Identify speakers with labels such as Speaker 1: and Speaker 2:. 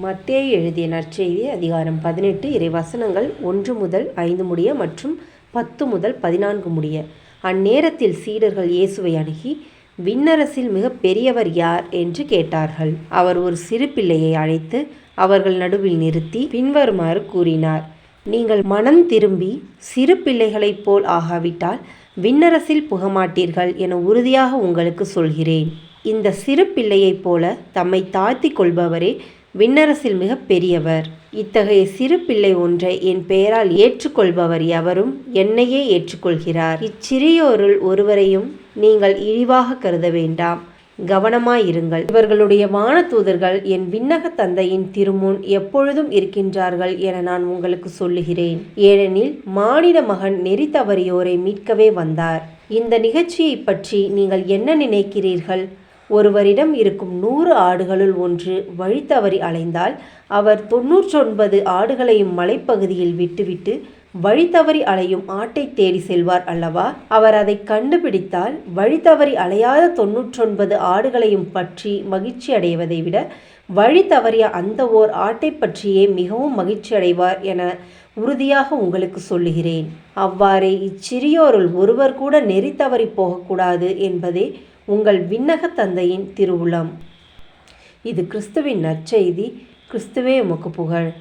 Speaker 1: மத்தே எழுதிய நற்செய்தி அதிகாரம் பதினெட்டு இறைவசனங்கள் ஒன்று முதல் ஐந்து முடிய மற்றும் பத்து முதல் பதினான்கு முடிய. அந்நேரத்தில் சீடர்கள் இயேசுவை அணுகி விண்ணரசில் மிக பெரியவர் யார்? என்று கேட்டார்கள். அவர் ஒரு சிறு பிள்ளையை அழைத்து அவர்கள் நடுவில் நிறுத்தி பின்வருமாறு கூறினார் நீங்கள் மனம் திரும்பி சிறு பிள்ளைகளைப் போல் ஆகாவிட்டால் விண்ணரசில் புகமாட்டீர்கள் என உறுதியாக உங்களுக்கு சொல்கிறேன். இந்த சிறு பிள்ளையைப் போல தம்மை தாழ்த்தி கொள்பவரே விண்ணரசில் மிக பெரியவர். இத்தகைய சிறு பிள்ளை ஒன்றை என் பெயரால் ஏற்றுக்கொள்பவர் எவரும் என்னையே ஏற்றுக்கொள்கிறார். இச்சிறியோருள் ஒருவரையும் நீங்கள் இழிவாக கருத வேண்டாம். கவனமாயிருங்கள் இவர்களுடைய வானதூதர்கள் என் விண்ணக தந்தையின் திருமுன் எப்பொழுதும் இருக்கின்றார்கள் என நான் உங்களுக்கு சொல்லுகிறேன். ஏனெனில் மானிட மகன் நெறி தவறியோரை மீட்கவே வந்தார். இந்த நிகழ்ச்சியை பற்றி நீங்கள் என்ன நினைக்கிறீர்கள்? ஒருவரிடம் இருக்கும் நூறு ஆடுகளுள் ஒன்று வழி தவறி அலைந்தால் அவர் தொன்னூற்றொன்பது ஆடுகளையும் மலைப்பகுதியில் விட்டுவிட்டு வழி தவறி அலையும் ஆட்டை தேடி செல்வார் அல்லவா? அவர் அதை கண்டுபிடித்தால் வழி தவறி அலையாத தொன்னூற்றொன்பது ஆடுகளையும் பற்றி மகிழ்ச்சி அடைவதை விட வழி தவறிய அந்த ஓர் ஆட்டை பற்றியே மிகவும் மகிழ்ச்சி அடைவார் என உறுதியாக உங்களுக்கு சொல்லுகிறேன். அவ்வாறே இச்சிறியோருள் ஒருவர் கூட நெறி தவறி போகக்கூடாது என்பதே உங்கள் விண்ணக தந்தையின் திருவுளம். இது கிறிஸ்துவின் நற்செய்தி. கிறிஸ்துவே உமக்கு புகழ்.